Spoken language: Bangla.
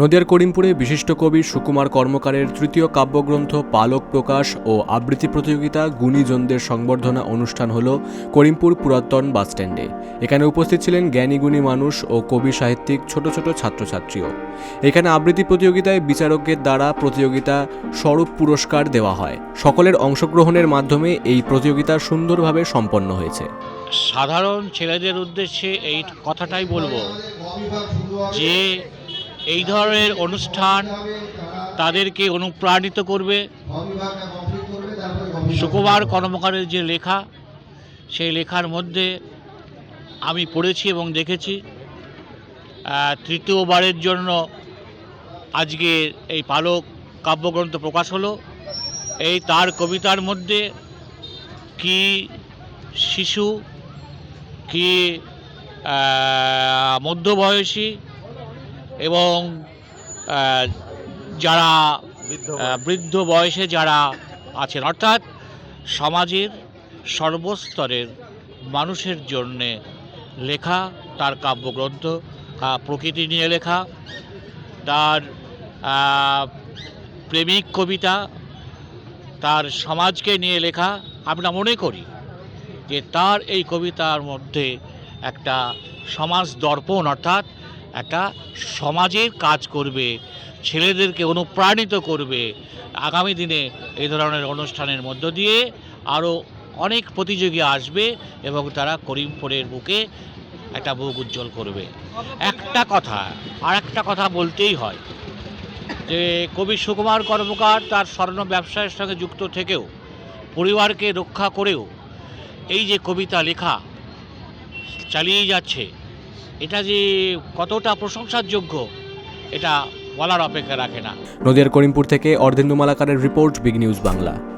নদিয়ার করিমপুরে বিশিষ্ট কবি সুকুমার কর্মকারের তৃতীয় কাব্যগ্রন্থ পালক প্রকাশ ও আবৃত্তি প্রতিযোগিতা গুণীজনদের সংবর্ধনা অনুষ্ঠান হল করিমপুর পুরাতন বাসস্ট্যান্ডে এখানে উপস্থিত ছিলেন জ্ঞানী গুণী মানুষ ও কবি সাহিত্যিক ছোট ছোট ছাত্রছাত্রীও। এখানে আবৃত্তি প্রতিযোগিতায় বিচারকের দ্বারা প্রতিযোগিতা স্বরূপ পুরস্কার দেওয়া হয়। সকলের অংশগ্রহণের মাধ্যমে এই প্রতিযোগিতা সুন্দরভাবে সম্পন্ন হয়েছে। সাধারণ ছেলেদের উদ্দেশ্যে এই কথাটাই বলব যে এই ধরনের অনুষ্ঠান তাদেরকে অনুপ্রাণিত করবে। সুকুমার কর্মকারের যে লেখা, সেই লেখার মধ্যে আমি পড়েছি এবং দেখেছি তৃতীয়বারের জন্য আজকে এই পালক কাব্যগ্রন্থ প্রকাশ হলো। এই তার কবিতার মধ্যে কি শিশু, কি মধ্যবয়সী এবং যারা বৃদ্ধ বয়সে। যারা আছেন অর্থাৎ সমাজের সর্বস্তরের মানুষের জন্যে লেখা তার কাব্যগ্রন্থ প্রকৃতি নিয়ে লেখা তার প্রেমিক কবিতা তার সমাজকে নিয়ে লেখা আমরা মনে করি যে তার এই কবিতার মধ্যে একটা সমাজ দর্পণ অর্থাৎ একটা সমাজের কাজ করবে, ছেলেদেরকে অনুপ্রাণিত করবে। আগামী দিনে এই ধরনের অনুষ্ঠানের মধ্য দিয়ে আরও অনেক প্রতিযোগী আসবে এবং তারা করিমপুরের বুকে একটা বুক উজ্জ্বল করবে। একটা কথা আর একটা কথা বলতেই হয় যে, কবি সুকুমার কর্মকার তার স্বর্ণ ব্যবসায়ের সঙ্গে যুক্ত থেকেও, পরিবারকে রক্ষা করেও এই যে কবিতা লেখা চালিয়ে যাচ্ছে এটা যে কতটা প্রশংসার যোগ্য এটা বলার অপেক্ষা রাখে না। নদিয়ার করিমপুর থেকে অর্ধেন্দু মালাকারের রিপোর্ট, বিগ নিউজ বাংলা।